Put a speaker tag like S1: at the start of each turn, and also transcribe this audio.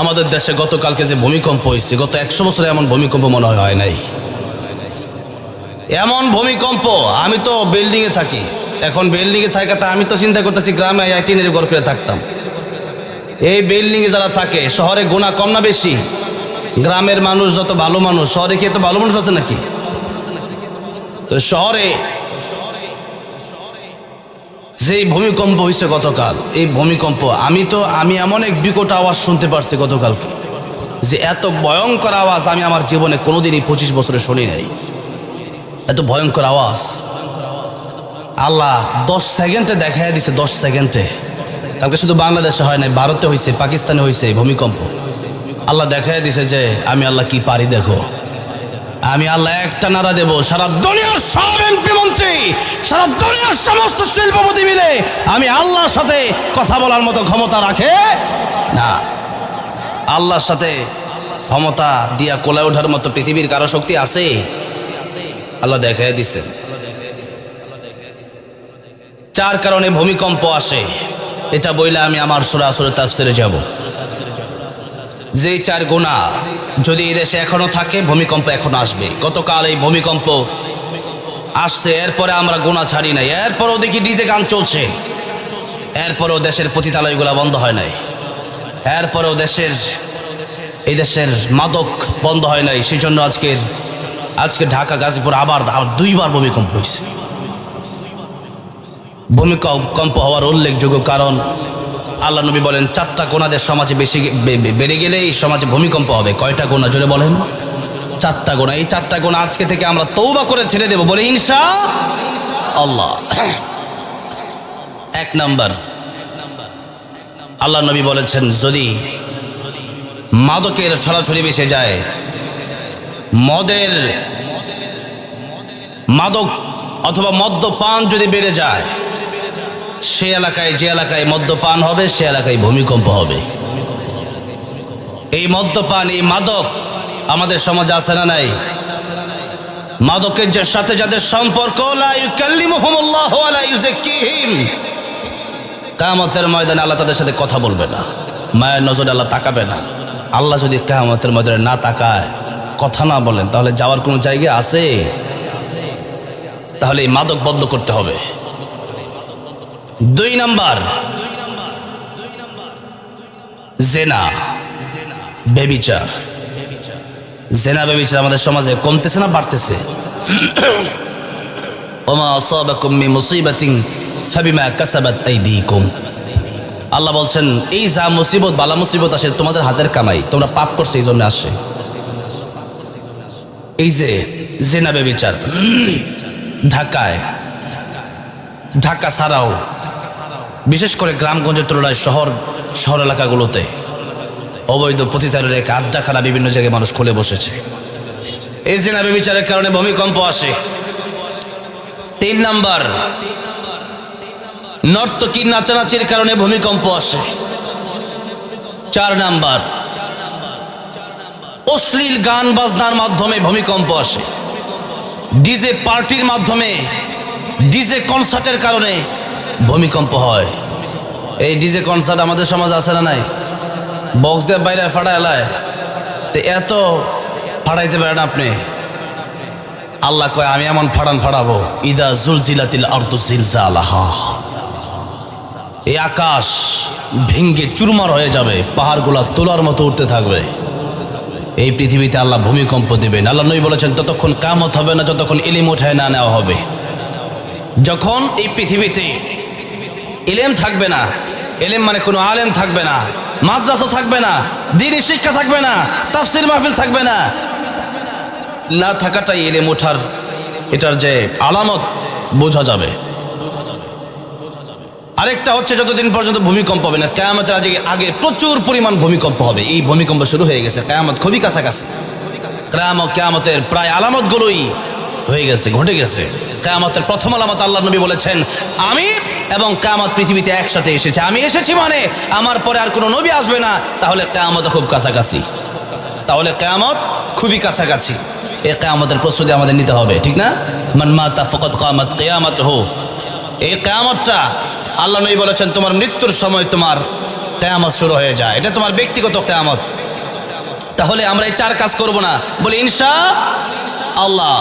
S1: আমাদের দেশে গতকালকে যে ভূমিকম্প হয়েছে, গত একশো বছরে এমন ভূমিকম্প মনে হয় নাই। এমন ভূমিকম্প, আমি তো বিল্ডিংয়ে থাকি। এখন বিল্ডিংয়ে থাকাতে আমি তো চিন্তা করতেছি গ্রামে টিনের ঘর করে থাকতাম। এই বিল্ডিংয়ে যারা থাকে, শহরে গুণা কম না বেশি? গ্রামের মানুষ যত ভালো মানুষ, শহরে কি এত ভালো মানুষ আছে নাকি? তো শহরে যেই ভূমিকম্প হয়েছে গতকাল, এই ভূমিকম্প, আমি তো, আমি এমন এক বিকট আওয়াজ শুনতে পারছি গতকালকে, যে এত ভয়ঙ্কর আওয়াজ আমি আমার জীবনে কোনোদিনই পঁচিশ বছরে শুনি নাই। এত ভয়ঙ্কর আওয়াজ। আল্লাহ দশ সেকেন্ডে দেখাই দিছে, দশ সেকেন্ডে। কালকে শুধু বাংলাদেশে হয় নাই, ভারতে হয়েছে পাকিস্তানে হয়েছে ভূমিকম্প। আল্লাহ দেখাই দিছে যে, আমি আল্লাহ কি পারি দেখো। আমি আল্লাহ একটা নারা দেব। সারা দুনিয়ার সব এমপি মন্ত্রী, সারা দুনিয়ার সমস্ত শিল্পপতি মিলে আমি আল্লাহর সাথে কথা বলার মতো ক্ষমতা রাখে না। আল্লাহর সাথে ক্ষমতা দিয়া কোলায় ওঠার মতো পৃথিবীর কারও শক্তি আছে? আল্লাহ দেখাই দিছে। চার কারণে ভূমিকম্প আসে। এটা বইলে আমি আমার সরাসরি তাফসিরে যাব। যে চার গোনা যদি দেশে এখনও থাকে, ভূমিকম্প এখনও আসবে। গতকাল এই ভূমিকম্প আসছে, এরপরে আমরা গোনা ছাড়ি নাই। এরপরেও দেখি ডিজে গান চলছে। এরপরেও দেশের পতিতালয়গুলো বন্ধ হয় নাই। এরপরেও দেশের, এই দেশের মাদক বন্ধ হয় নাই। সেজন্য আজকের, আজকে ঢাকা, গাজীপুর আবার দুইবার ভূমিকম্প হয়েছে। ভূমিকম্প হওয়ার উল্লেখযোগ্য কারণ আল্লাহ নবী বলেন, চারটা গোনাদের সমাজে বেশি বেড়ে গেলে এই সমাজে ভূমিকম্প হবে। কয়টা গোনা? জোরে বলেন। চারটা গোনা। এই চারটা গোনা আজকে থেকে আমরা তৌবা করে ছেড়ে দেব। বলে ইনশা আল্লাহ। এক নাম্বার। আল্লাহ নবী বলেছেন, যদি মাদকের ছড়াছড়ি বেসে যায়, মদের মাদক অথবা মদ্যপান যদি বেড়ে যায় সে এলাকায়, যে এলাকায় মদ্যপান হবে, সে এলাকায় ভূমিকম্প হবে। এই মদ্যপান, এই মাদক আমাদের সমাজে আছে না নাই? মাদকের যে সাথে যাদের সম্পর্ক কামতের ময়দানে আল্লাহ তাদের সাথে কথা বলবে না। মায়ের নজরে আল্লাহ তাকাবে না। আল্লাহ যদি কামতের ময়দানে না তাকায়, কথা না বলেন, তাহলে যাওয়ার কোনো জায়গা আছে? তাহলে এই মাদক বন্ধ করতে হবে। দুই নাম্বার। জেনা। বেবিচার। জেনা, বেবিচার আমাদের সমাজে কমতেছে না, বাড়তেছে। ওমা কাসাবাত আল্লাহ বলছেন, এই যা মুসিবত, বালা মুসিবত আসে, তোমাদের হাতের কামাই, তোমরা পাপ করছ, এই জন্য আসে। এই যে জেনা, বেবিচার, ঢাকায়, ঢাকা ছাড়াও বিশেষ করে গ্রামগঞ্জের তুলনায় শহর শহর এলাকাগুলোতে অবৈধ পতিতারের এক আড্ডাখানা বিভিন্ন জায়গায় মানুষ খুলে বসেছে। এই জেনাবে বিচারের কারণে ভূমিকম্প আসে। তিন নাম্বার, নর্তকীর নাচানাচির কারণে ভূমিকম্প আসে। চার নাম্বার, অশ্লীল গান বাজনার মাধ্যমে ভূমিকম্প আসে। ডিজে পার্টির মাধ্যমে ডিজে কনসার্টের কারণে ভূমিকম্প হয়। এই ডিজে কনসার্ট আমাদের সমাজ আছে না নাই? বক্স দিয়ে বাইরে ফাটা এলায় তো এত ফাটাইতে পারেন আপনি? আল্লাহ কয়, আমি এমন ফাড়ান ফাড়াবো ইদা জুলজিলাতিল আরদু জিলজালাহা এই আকাশ ভেঙ্গে চুরমার হয়ে যাবে। পাহাড়গুলা তোলার মতো উঠতে থাকবে। এই পৃথিবীতে আল্লাহ ভূমিকম্প দেবেন। আল্লাহ নই বলেছেন, ততক্ষণ কামত হবে না, যতক্ষণ ইলিম উঠায় না নেওয়া হবে। যখন এই পৃথিবীতে এলেম থাকবে না এলেম মানে কোনো আলেম থাকবে না, মাদ্রাসা থাকবে না দিনই শিক্ষা থাকবে না, তাফসির মাহফিল থাকবে না না থাকাটাই এলেম ওঠার, এটার যে আলামত, বোঝা যাবে। আরেকটা হচ্ছে যতদিন পর্যন্ত ভূমিকম্প হবে না, কেয়ামতের আজকে আগে প্রচুর পরিমাণ ভূমিকম্প হবে। এই ভূমিকম্প শুরু হয়ে গেছে, কেয়ামত খুবই কাছাকাছি। কেয়ামত, কেয়ামতের প্রায় আলামতগুলোই হয়ে গেছে, ঘটে গেছে। কেয়ামতের প্রথম আলামত আল্লাহ নবী বলেছেন, আমি এবং কেয়ামত পৃথিবীতে একসাথে এসেছে। আমি এসেছি মানে আমার পরে আর কোনো নবী আসবে না। তাহলে কেয়ামত খুব কাছাকাছি। তাহলে কেয়ামত খুবই কাছাকাছি। এ কেয়ামতের প্রস্তুতি আমাদের নিতে হবে, ঠিক না? মান মাতা ফকত কামাত কেয়ামত হো এই কেয়ামতটা আল্লাহ নবী বলেছেন, তোমার মৃত্যুর সময় তোমার কেয়ামত শুরু হয়ে যায়। এটা তোমার ব্যক্তিগত কেয়ামত। তাহলে আমরা এই চার কাজ করব না। বলে, ইনশা আল্লাহ।